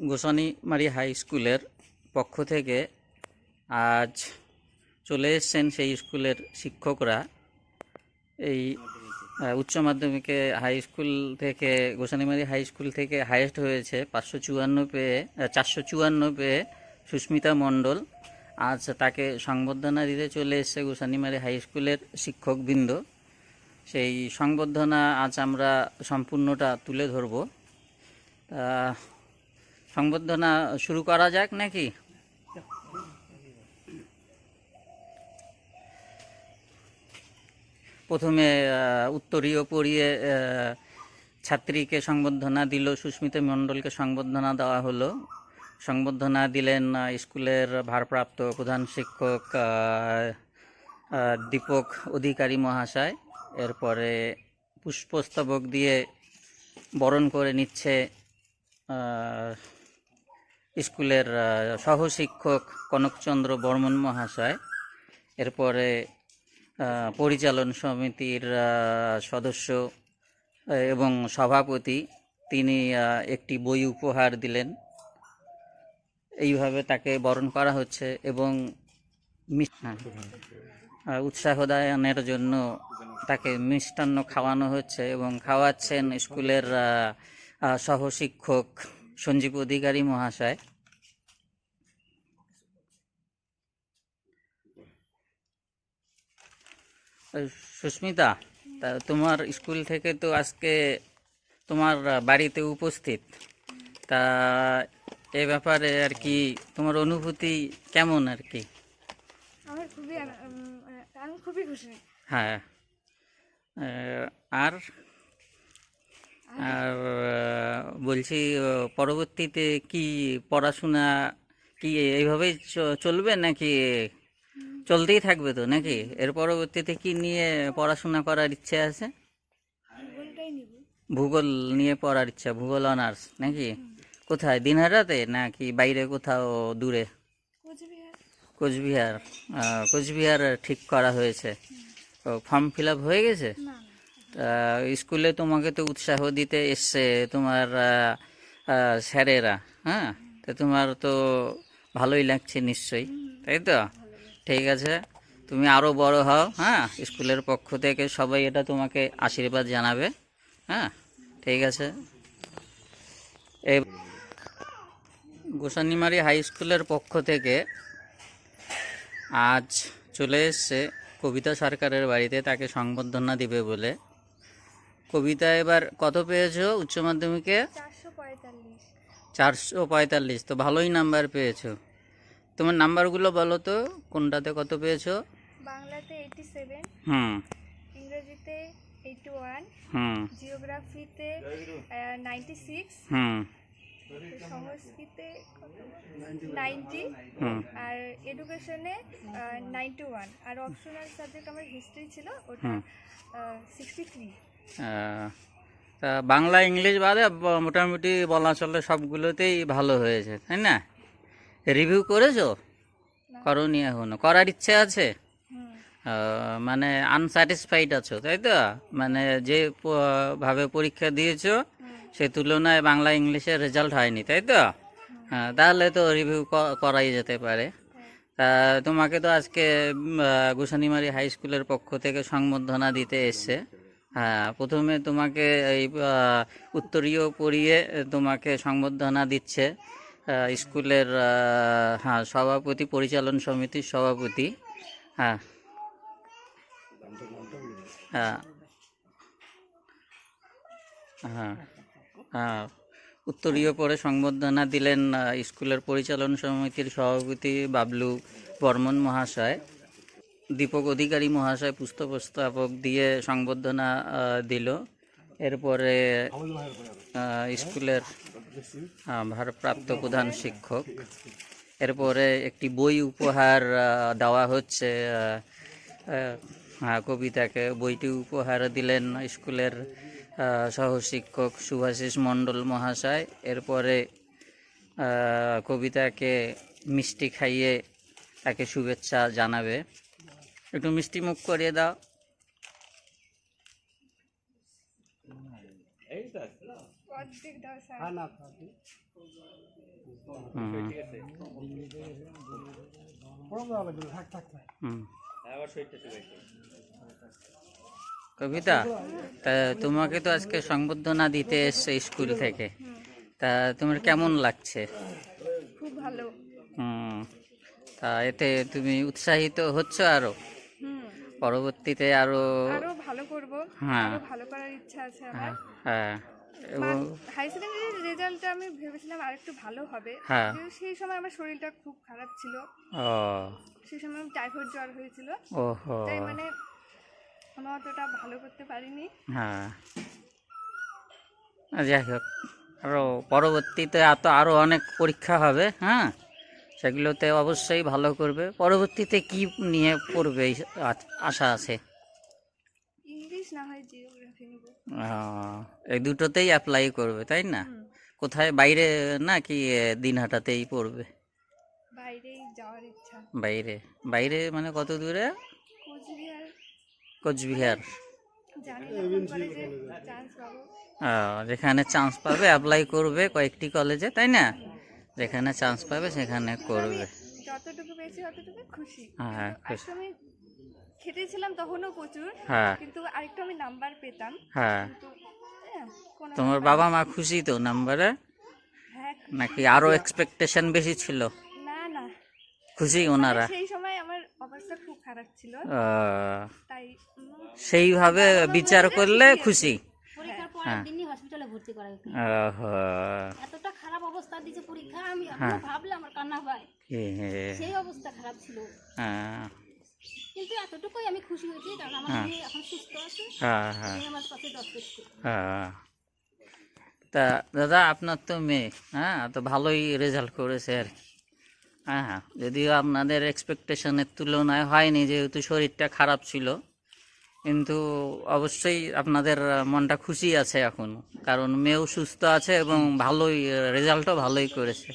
Gosanimari high স্কুলের পক্ষ থেকে আজ চলে এসছেন সেই স্কুলের শিক্ষকরা। এই উচ্চ মাধ্যমিকে হাই স্কুল থেকে, গোসানিমারি হাই স্কুল থেকে হাইয়েস্ট হয়েছে পাঁচশো চুয়ান্ন পেয়ে চারশো চুয়ান্ন পেয়ে সুস্মিতা মণ্ডল। আজ তাকে সংবর্ধনা দিতে চলে এসছে গোসানিমারি হাই স্কুলের শিক্ষকবৃন্দ। সেই সংবর্ধনা আজ আমরা সম্পূর্ণটা তুলে ধরব। সংবর্ধনা শুরু করা যাক নাকি? প্রথমে উত্তরীয় পড়িয়ে ছাত্রীকে সংবর্ধনা দিল, সুস্মিতা মণ্ডলকে সংবর্ধনা দেওয়া হলো। সংবর্ধনা দিলেন স্কুলের ভারপ্রাপ্ত প্রধান শিক্ষক দীপক অধিকারী মহাশয়। এরপরে পুষ্পস্তবক দিয়ে বরণ করে নিচ্ছে স্কুলের সহশিক্ষক কনকচন্দ্র বর্মন মহাশয় এরপরে পরিচালন সমিতির সদস্য এবং সভাপতি তিনি একটি বই উপহার দিলেন। এইভাবে তাকে বরণ করা হচ্ছে এবং হ্যাঁ, উৎসাহদায়নের জন্য তাকে মিষ্টান্ন খাওয়ানো হচ্ছে এবং খাওয়াচ্ছেন স্কুলের সহশিক্ষক সঞ্জীব অধিকারী মহাশয়। সুস্মিতা তা তোমার স্কুল থেকে তো আজকে তোমার বাড়িতে উপস্থিত। তা এ ব্যাপারে আর কি তোমার অনুভূতি কেমন আর কি? আমার খুবই আহ, আমি খুবই খুশি। হ্যাঁ। আর? আর বলছি পরবর্তীতে কি পড়াশোনা কি এইভাবেই চলবে নাকি চলতেই থাকবে তো নাকি? এর পরবর্তীতে কি নিয়ে পড়াশোনা করার ইচ্ছে আছে? ভূগোল নিয়ে পড়ার ইচ্ছা ভূগোল অনার্স নাকি? কোথায় দিনহাটাতে নাকি বাইরে কোথাও দূরে? কোচবিহার। কোচবিহার ঠিক করা হয়েছে। ফর্ম ফিল আপ হয়ে গেছে? স্কুলে তোমাকে তো উৎসাহ দিতে এসছে তোমার স্যারেরা হ্যাঁ? তো তোমার তো ভালোই লাগছে নিশ্চয়ই, তাই তো? ঠিক আছে, তুমি আরও বড় হও হ্যাঁ? স্কুলের পক্ষ থেকে সবাই এটা তোমাকে আশীর্বাদ জানাবে হ্যাঁ? ঠিক আছে। এই গোসানিমারি হাই স্কুলের পক্ষ থেকে আজ চলে এসছে কবিতা সরকারের বাড়িতে তাকে সংবর্ধনা দিবে বলে। কবিতা এবার কত পেয়েছ উচ্চ মাধ্যমিকে? চারশো পঁয়তাল্লিশ। তো ভালোই নাম্বার পেয়েছ। তোমার নাম্বারগুলো বলো তো কোনটাতে কত পেয়েছ? বাংলাতে এইটি সেভেন হুম। ইংরেজিতে এইটি ওয়ান হুম। জিওগ্রাফিতে নাইনটি সিক্স হুম। সংস্কৃতে নাইনটি হুম। আর এডুকেশনে নাইনটি ওয়ান। আর অপশনাল সাবজেক্ট আমার হিস্ট্রি ছিল ওটা। Sixty three. তা বাংলা ইংলিশ বাদে মোটামুটি বলা চলে সবগুলোতেই ভালো হয়েছে তাই না? রিভিউ করেছ? করনি এখনও। করার ইচ্ছে আছে? মানে আনস্যাটিসফাইড আছো তাই তো? মানে যে ভাবে পরীক্ষা দিয়েছ সে তুলনায় বাংলা ইংলিশের রেজাল্ট হয়নি তাই তো? হ্যাঁ তাহলে তো রিভিউ করাই যেতে পারে। তা তোমাকে তো আজকে গোসানিমারি হাই স্কুলের পক্ষ থেকে সংবর্ধনা দিতে এসছে। হ্যাঁ প্রথমে তোমাকে এই উত্তরীয় পড়িয়ে তোমাকে সংবর্ধনা দিচ্ছে স্কুলের হ্যাঁ সভাপতি, পরিচালন সমিতির সভাপতি হ্যাঁ। হ্যাঁ। হ্যাঁ হ্যাঁ উত্তরীয় পরে সংবর্ধনা দিলেন স্কুলের পরিচালন সমিতির সভাপতি বাবলু বর্মন মহাশয়। দীপক অধিকারী মহাশয় পুস্তকস্থাপক দিয়ে সংবর্ধনা দিল। এরপরে স্কুলের ভারপ্রাপ্ত প্রধান শিক্ষক। এরপরে একটি বই উপহার দেওয়া হচ্ছে কবিতাকে। বইটি উপহার দিলেন স্কুলের সহশিক্ষক সুভাষিস মণ্ডল মহাশয়। এরপরে কবিতাকে মিষ্টি খাইয়ে তাকে শুভেচ্ছা জানাবে। একটু মিষ্টি মুখ করিয়ে দাও। কবিতা তা তোমাকে তো আজকে সংবর্ধনা দিতে এসছে স্কুল থেকে। তা তোমার কেমন লাগছে? খুব ভালো। হুম। তা এতে তুমি উৎসাহিত হচ্ছ আরও? পরবর্তীতে আরও আরও ভালো করব। হ্যাঁ। আরও ভালো করার ইচ্ছা আছে আমার। হ্যাঁ এবং হাই সেকেন্ডারির রেজাল্টটা আমি ভেবেছিলাম আরেকটু ভালো হবে। হ্যাঁ। কিন্তু সেই সময় আমার শরীরটা খুব খারাপ ছিল। ও। সেই সময় টাইফয়েড জ্বর হয়েছিল। ওহো। তাই মানে আমি অতটা ভালো করতে পারিনি। হ্যাঁ। যাই হোক আরও পরবর্তীতে এত আরও অনেক পরীক্ষা হবে হ্যাঁ? সেগুলোতে অবশ্যই ভালো করবে। পরবর্তীতে কি নিয়ে পড়বে আশা আছে? ইংলিশ না হয় জিওগ্রাফি নেব। এই দুটোতেই অ্যাপ্লাই করবে তাই না? কোথায়? বাইরে না কি এ, দিনহাটাতেই পড়বে? বাইরেই যাওয়ার ইচ্ছা। বাইরে। বাইরে মানে কত দূরে? কোচবিহার। কোচবিহার। যেখানে চান্স পাবে অ্যাপ্লাই করবে কয়েকটি কলেজে তাই না? যেখানে চান্স পাবে সেখানে করবে। যতটুকু পেয়েছি ততটুকু খুশি। হ্যাঁ, খুশি। আমি খেটেছিলাম তখনও প্রচুর হ্যাঁ। কিন্তু আরেকটু আমি নাম্বার পেতাম। হ্যাঁ। হ্যাঁ, তোমার বাবা মা খুশি তো নাম্বারে হ্যাঁ নাকি আরও এক্সপেকটেশন বেশি ছিল? না না। খুশি ওনারা? সেই সময় আমার অবস্থা খুব খারাপ ছিল। তাই সেইভাবে বিচার করলে খুশি। পরীক্ষার হ্যাঁ। পরের দিনই হসপিটালে ভর্তি করা এতটা খারাপ অবস্থা দিয়েছে পরীক্ষা আমি হ্যাঁ। এখনও আমার কান্না এ, সেই অবস্থা খারাপ ছিল। হ্যাঁ, কিন্তু এতটুকুই আমি খুশি হয়েছি কারণ আমার হ্যাঁ। মেয়ে এখন সুস্থ আছে হ্যাঁ হ্যাঁ। মেয়ে আমার যথেষ্ট। হ্যাঁ। তা দাদা আপনার তো মেয়ে হ্যাঁ তো ভালোই রেজাল্ট করেছে আর কি। হ্যাঁ যদিও আপনাদের এক্সপেকটেশনের তুলনায় হয়নি যেহেতু শরীরটা খারাপ ছিল। কিন্তু অবশ্যই আপনাদের মনটা খুশি আছে এখন। কারণ মেয়েও সুস্থ আছে এবং ভালোই রেজাল্টও ভালোই করেছে।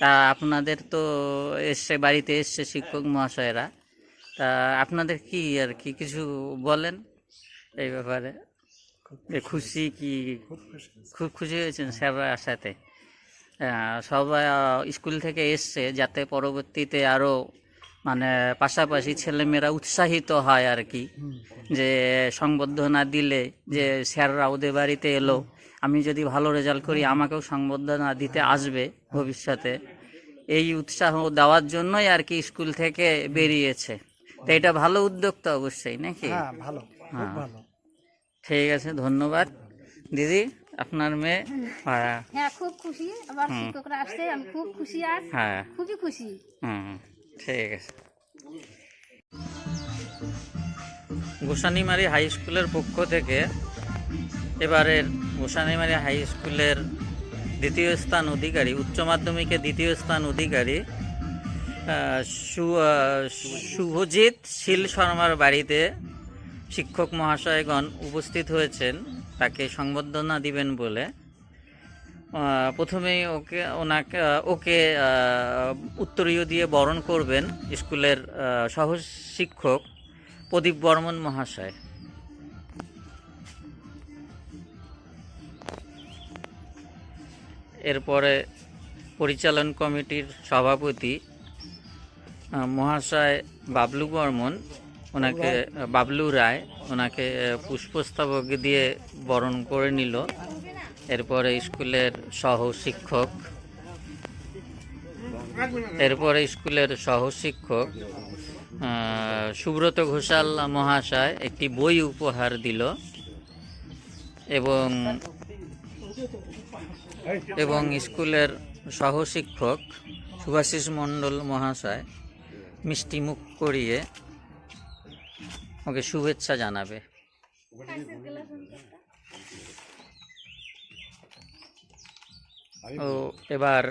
তা আপনাদের তো এসছে বাড়িতে এসছে শিক্ষক মহাশয়েরা। তা আপনাদের কি আর কি কিছু বলেন এই ব্যাপারে? খুশি কি? খুব খুশি হয়েছেন স্যাররা সাথে। সবাই স্কুল থেকে এসছে যাতে পরবর্তীতে আরও মানে পাশাপাশি ছেলেমেয়েরা উৎসাহিত হয় আর কি। যে সংবর্ধনা দিলে যে স্যাররা ওদের বাড়িতে এলো আমি যদি ভালো রেজাল্ট করি আমাকেও সংবর্ধনা দিতে আসবে ভবিষ্যতে। এই উৎসাহ দেওয়ার জন্যই আর কি স্কুল থেকে বেরিয়েছে। তো এটা ভালো উদ্যোগ তো অবশ্যই নাকি? হ্যাঁ ভালো হ্যাঁ। ঠিক আছে ধন্যবাদ। দিদি আপনার মেয়ে? হ্যাঁ হ্যাঁ খুব খুশি। আবার শিক্ষকরা আসছে আমি খুব খুশি আজ হ্যাঁ। খুবই খুশি। হুম। ঠিক আছে। গোসানিমারি হাই স্কুলের পক্ষ থেকে এবারের গোসানিমারি হাই স্কুলের দ্বিতীয় স্থান অধিকারী, উচ্চ মাধ্যমিকে দ্বিতীয় স্থান অধিকারী শুভজিৎ শীল শর্মার বাড়িতে শিক্ষক মহাশয়গণ উপস্থিত হয়েছেন। তাকে সংবর্ধনা দিবেন বলে প্রথমেই ওকে, ওনাকে ওকে উত্তরীয় দিয়ে বরণ করবেন স্কুলের সহ শিক্ষক প্রদীপ বর্মন মহাশয়। এরপরে পরিচালন কমিটির সভাপতি মহাশয় বাবলু বর্মন। ওনাকে বাবলু রায় ওনাকে পুষ্পস্তবক দিয়ে বরণ করে নিল। এরপরে স্কুলের সহ শিক্ষক এরপরে স্কুলের সহ শিক্ষক সুব্রত ঘোষাল মহাশয় একটি বই উপহার দিল এবং এবং স্কুলের সহ শিক্ষক সুভাষিস মণ্ডল মহাশয় মিষ্টি মুখ করিয়ে ওকে শুভেচ্ছা জানাবে। ও এবার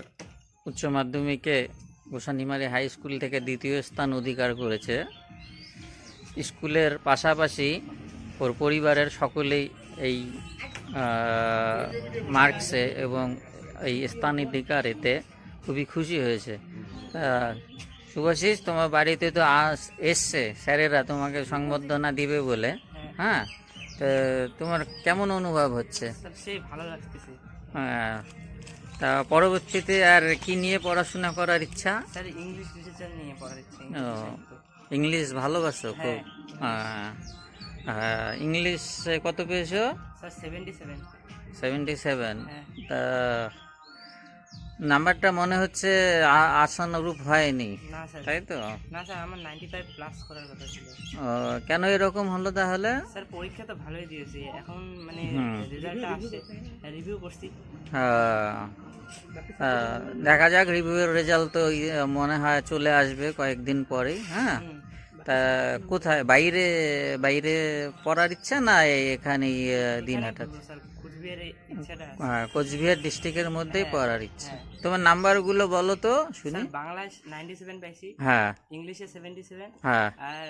উচ্চ মাধ্যমিকে গোসানিমারি হাই স্কুল থেকে দ্বিতীয় স্থান অধিকার করেছে। স্কুলের পাশাপাশি ওর পরিবারের সকলেই এই মার্কসে এবং এই স্থান অধিকারেতে খুবই খুশি হয়েছে। শুভাশিস তোমার বাড়িতে তো আস এসছে। স্যারেরা তোমাকে সংবর্ধনা দিবে বলে। হ্যাঁ। তো তোমার কেমন অনুভব হচ্ছে? ভালো লাগতেছে। হ্যাঁ। তা পরবর্তীতে আর কি নিয়ে পড়াশোনা করার ইচ্ছা? স্যার ইংলিশ লিটারেচার নিয়ে পড়ার ইচ্ছে ও, ইংলিশ ভালোবাসো খুব। হ্যাঁ। হ্যাঁ, ইংলিশে। কত পেয়েছ? Sir seventy seven seventy seven. হ্যাঁ। তা নাম্বারটা মনে হচ্ছে আশানুরূপ হয়নি। তাই তো? না স্যার আমার নাইনটি ফাইভ প্লাস করার কথা ছিল। ও, কেন এরকম হলো তাহলে? স্যার পরীক্ষা তো ভালোই দিয়েছি। এখন মানে রেজাল্টটা আসছে। রিভিউ করছি। হ্যাঁ, দেখা যাক রিভিউয়ের রেজাল্ট তো ইয়ে মনে হয় চলে আসবে কয়েকদিন পরেই হ্যাঁ? তা কোথায়? বাইরে বাইরে পড়ার ইচ্ছা না এই এখানে হ্যাঁ, কোচবিহার ডিস্ট্রিক্টের মধ্যেই হ্যাঁ, পড়ার ইচ্ছা। হ্যাঁ। তোমার নাম্বারগুলো বলো তো শুনি। বাংলায় নাইনটি সেভেন পাইছি। হ্যাঁ। ইংলিশে সেভেন্টি সেভেন হ্যাঁ। আর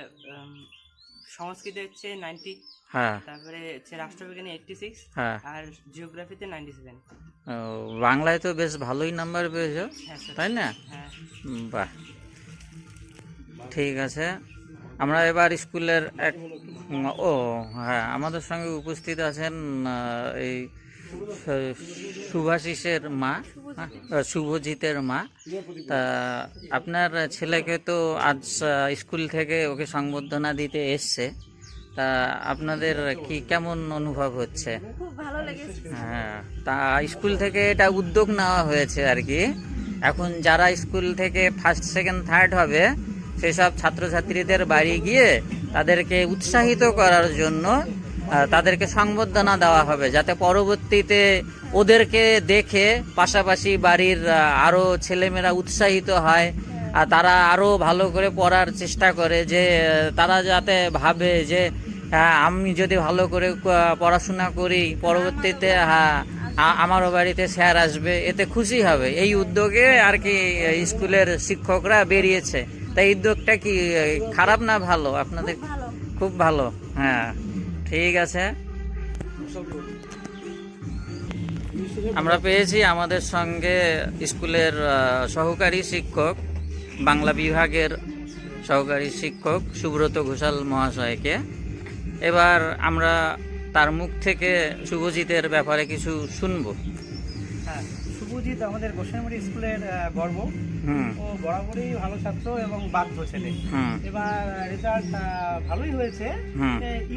সংস্কৃতে হচ্ছে নাইনটি হ্যাঁ। তারপরে হচ্ছে রাষ্ট্রবিজ্ঞানে এইটটি সিক্স হ্যাঁ। আর জিওগ্রাফিতে নাইনটি সেভেন ও, বাংলায় তো বেশ ভালোই নাম্বার পেয়েছ হ্যাঁ তাই না? হ্যাঁ। বাহ। ঠিক আছে। আমরা এবার স্কুলের এক ও হ্যাঁ আমাদের সঙ্গে উপস্থিত আছেন এই শুভাশিসের মা হ্যাঁ, শুভজিতের মা। তা আপনার ছেলেকে তো আজ স্কুল থেকে ওকে সংবর্ধনা দিতে এসছে। তা আপনাদের কি কেমন অনুভব হচ্ছে? হ্যাঁ তা স্কুল থেকে এটা উদ্যোগ নেওয়া হয়েছে আর কি। এখন যারা স্কুল থেকে ফার্স্ট সেকেন্ড থার্ড হবে সেসব ছাত্রছাত্রীদের বাড়ি গিয়ে তাদেরকে উৎসাহিত করার জন্য তাদেরকে সংবর্ধনা দেওয়া হবে যাতে পরবর্তীতে ওদেরকে দেখে পাশাপাশি বাড়ির আরও ছেলেমেয়েরা উৎসাহিত হয় আর তারা আরও ভালো করে পড়ার চেষ্টা করে যে তারা যাতে ভাবে যে হ্যাঁ আমি যদি ভালো করে পড়াশোনা করি, পরবর্তীতে হ্যাঁ আমারও বাড়িতে স্যার আসবে, এতে খুশি হবে। এই উদ্যোগে আর কি স্কুলের শিক্ষকরা বেরিয়েছে। তাই এই উদ্যোগটা কি খারাপ না ভালো? আপনাদের খুব ভালো। হ্যাঁ ঠিক আছে। আমরা পেয়েছি আমাদের সঙ্গে স্কুলের সহকারী শিক্ষক বাংলা বিভাগের সহকারী শিক্ষক সুব্রত ঘোষাল মহাশয়কে। এবার আমরা তার মুখ থেকে শুভজিতের ব্যাপারে কিছু শুনব। হ্যাঁ। শুভজিৎ আমাদের গোসাইমারি স্কুলের গর্ব। ও বরাবরই ভালো ছাত্র এবং বাধ্য ছেলে। এবার রেজাল্ট ভালোই হয়েছে।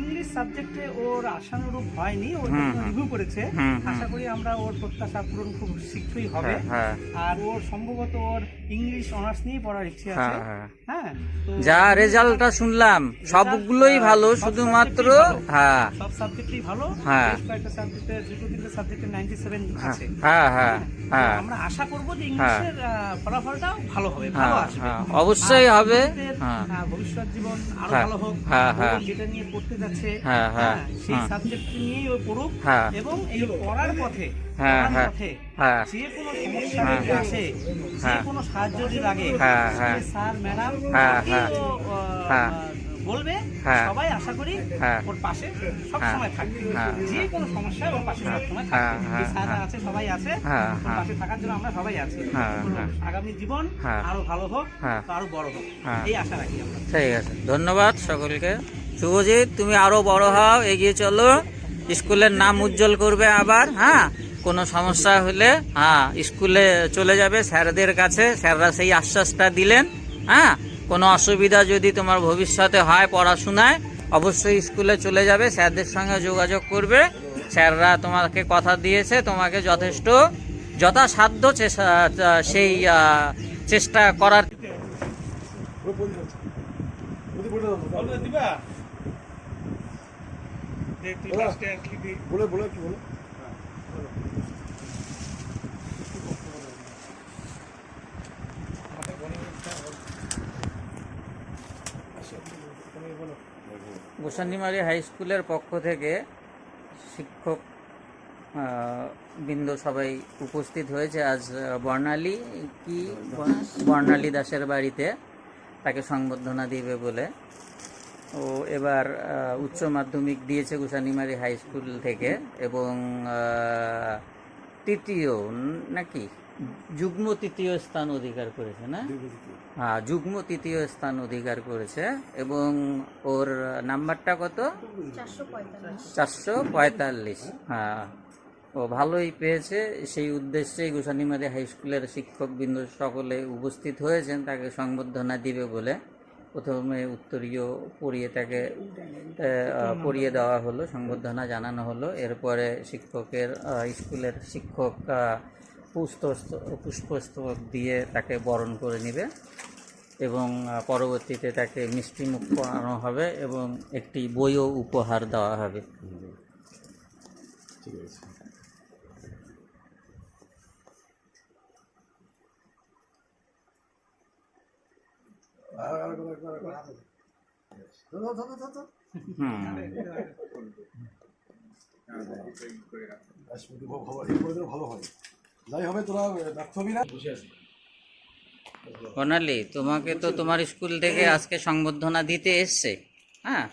ইংলিশ সাবজেক্টে ওর আশানুরূপ হয়নি ওর। রিভিউ করেছে। আশা করি আমরা ওর প্রত্যাশা পূরণ খুব শীঘ্রই হবে। হ্যাঁ হ্যাঁ। আর ওর সম্ভবত ওর ইংলিশ অনার্স নিয়েই পড়ার ইচ্ছে আছে। হ্যাঁ। যা রেজাল্টটা শুনলাম সবগুলোই ভালো শুধুমাত্র হ্যাঁ। সব সাবজেক্টই ভালো। হ্যাঁ। কয়েকটা সাবজেক্টে দুটো তিনটে সাবজেক্টে নাইনটি সেভেন আছে। হ্যাঁ। হ্যাঁ। আমরা আশা করব যে ইংলিশের ফলাফলটাও ভালো হবে ভালো হ্যাঁ, আসবে হ্যাঁ, অবশ্যই হবে। হ্যাঁ। ভবিষ্যৎ জীবন আরও হ্যাঁ, ভালো হোক হ্যাঁ, হ্যাঁ। যেটা নিয়ে পড়তে যাচ্ছে হ্যাঁ, হ্যাঁ, সেই হ্যাঁ। সাবজেক্ট নিয়েই ও পড়ুক হ্যাঁ। এবং এই পড়ার পথে হ্যাঁ, হ্যাঁ, হ্যাঁ। যে কোনো সমস্যা হ্যাঁ। যদি আসে যে হ্যাঁ। কোনো সাহায্য যদি লাগে হ্যাঁ, হ্যাঁ। স্যার ম্যাডাম বলবে হ্যাঁ। সবাই আশা করি হ্যাঁ। ওর পাশে সব হ্যাঁ। সময় থাকবে। যে কোনো সমস্যায় ওর পাশে সব সময় থাকবে। আছে সবাই আছে ওর। পাশে থাকার জন্য আমরা সবাই আছি। আগামী জীবন। আরও ভালো হোক। আরও বড় হোক। এই আশা রাখি আমরা ঠিক আছে ধন্যবাদ সকলকে শুভজিৎ তুমি আরও বড় হও এগিয়ে চলো স্কুলের নাম উজ্জ্বল করবে আবার হ্যাঁ কোনো সমস্যা হলে হ্যাঁ স্কুলে চলে যাবে স্যারদের কাছে স্যাররা সেই আশ্বাসটা দিলেন হ্যাঁ কোনো অসুবিধা যদি তোমার ভবিষ্যতে হয় পড়াশোনায়, অবশ্যই স্কুলে চলে যাবে, স্যারদের সঙ্গে যোগাযোগ করবে। স্যাররা তোমাকে কথা দিয়েছে, তোমাকে যথেষ্ট যথাসাধ্য সেই চেষ্টা করার বলে বলে কি গোসানিমারি হাই স্কুলের পক্ষ থেকে শিক্ষক বৃন্দ সবাই উপস্থিত হয়েছে। আজ বর্ণালী কি? বর্ণালী দাসের বাড়িতে তাকে সংবর্ধনা দিবে বলে। ও এবার উচ্চ মাধ্যমিক দিয়েছে গোসানিমারি হাই স্কুল থেকে এবং তৃতীয় নাকি? যুগ্ম তৃতীয় স্থান অধিকার করেছে না? হ্যাঁ যুগ্ম তৃতীয় স্থান অধিকার করেছে এবং ওর নাম্বারটা কত? চারশো পঁয়তাল্লিশ। হ্যাঁ। ও ভালোই পেয়েছে সেই উদ্দেশ্যেই গোসানিমারি হাই স্কুলের শিক্ষকবৃন্দ সকলে উপস্থিত হয়েছেন তাকে সংবর্ধনা দিবে বলে। প্রথমে উত্তরীয় পড়িয়ে তাকে পড়িয়ে দেওয়া হলো সংবর্ধনা জানানো হলো। এরপরে শিক্ষকের স্কুলের শিক্ষক পুষ্পস্তবক দিয়ে তাকে বরণ করে নেবে এবং পরবর্তীতে তাকে মিষ্টি মুখ করানো হবে এবং একটি বইও উপহার দেওয়া হবে। ঠিক আছে। ভালো হয়। যাই হবে তোরা ব্যর্থ হবি না। তোমাকে তো তোমার স্কুল থেকে আজকে সংবর্ধনা দিতে এসছে। হ্যাঁ?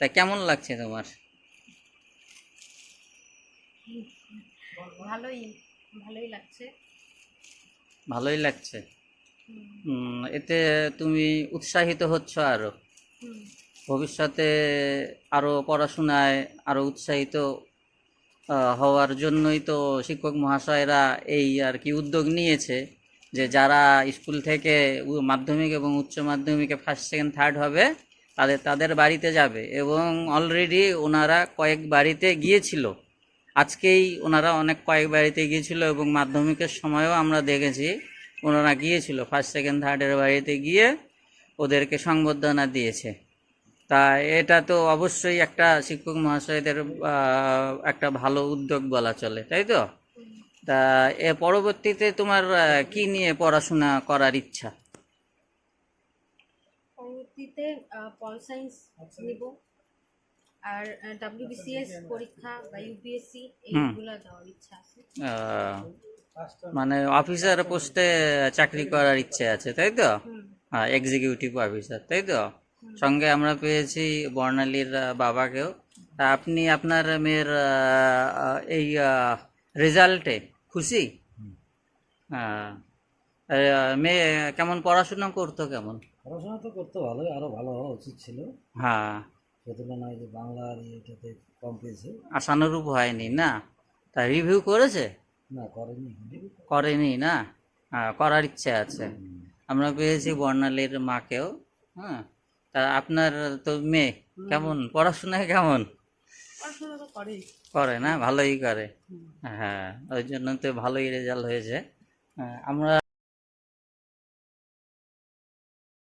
তা কেমন লাগছে তোমার? ভালোই ভালোই লাগছে। ভালোই লাগছে? এতে তুমি উৎসাহিত হচ্ছ আরও। ভবিষ্যতে আরও পড়াশোনায় আরও উৎসাহিত হওয়ার জন্যই তো শিক্ষক মহাশয়রা এই আর কি উদ্যোগ নিয়েছে যে যারা স্কুল থেকে মাধ্যমিক এবং উচ্চ মাধ্যমিকে ফার্স্ট সেকেন্ড থার্ড হবে, তাদের তাদের বাড়িতে যাবে এবং অলরেডি ওনারা কয়েক বাড়িতে গিয়েছিল। আজকেই ওনারা অনেক কয়েক বাড়িতে গিয়েছিল এবং মাধ্যমিকের সময়ও আমরা দেখেছি ওনারা গিয়েছিল ফার্স্ট সেকেন্ড থার্ডের বাড়িতে গিয়ে ওদেরকে সংবর্ধনা দিয়েছে। তা এটা তো অবশ্যই একটা শিক্ষক মহাশয়দের একটা ভালো উদ্যোগ বলা চলে তাই তো? তা এ পরবর্তীতে তোমার কি নিয়ে পড়াশোনা করার ইচ্ছা? পরবর্তীতে পল সায়েন্স নিব। আর ডাব্লিউবিসিএস পরীক্ষা বা ইউপিএসসি এইগুলো দেওয়ার ইচ্ছা আছে। মানে অফিসার পোস্টে চাকরি করার ইচ্ছে আছে তাই তো? হ্যাঁ এক্সিকিউটিভ অফিসার তাই তো? সঙ্গে আমরা পেয়েছি বর্ণালীর বাবাকেও। তা আপনি আপনার মেয়ের এই রেজাল্টে খুশি? হ্যাঁ মেয়ে কেমন পড়াশোনা করতো কেমন? পড়াশোনা তো করতে ভালোই আরও ভালো হওয়া উচিত ছিল। হ্যাঁ। সে তুলনায় যে বাংলা আর এটাতে কম পেয়েছে। আশানুরূপ হয়নি না? তা রিভিউ করেছে? না করেনি। করেনি। না? করার ইচ্ছে আছে। আমরা পেয়েছি বর্ণালীর মাকেও হ্যাঁ। তা আপনার তো মেয়ে কেমন? পড়াশোনা কেমন? করে না? ভালোই করে। হ্যাঁ ওই জন্য তো ভালোই রেজাল্ট হয়েছে। হ্যাঁ, আমরা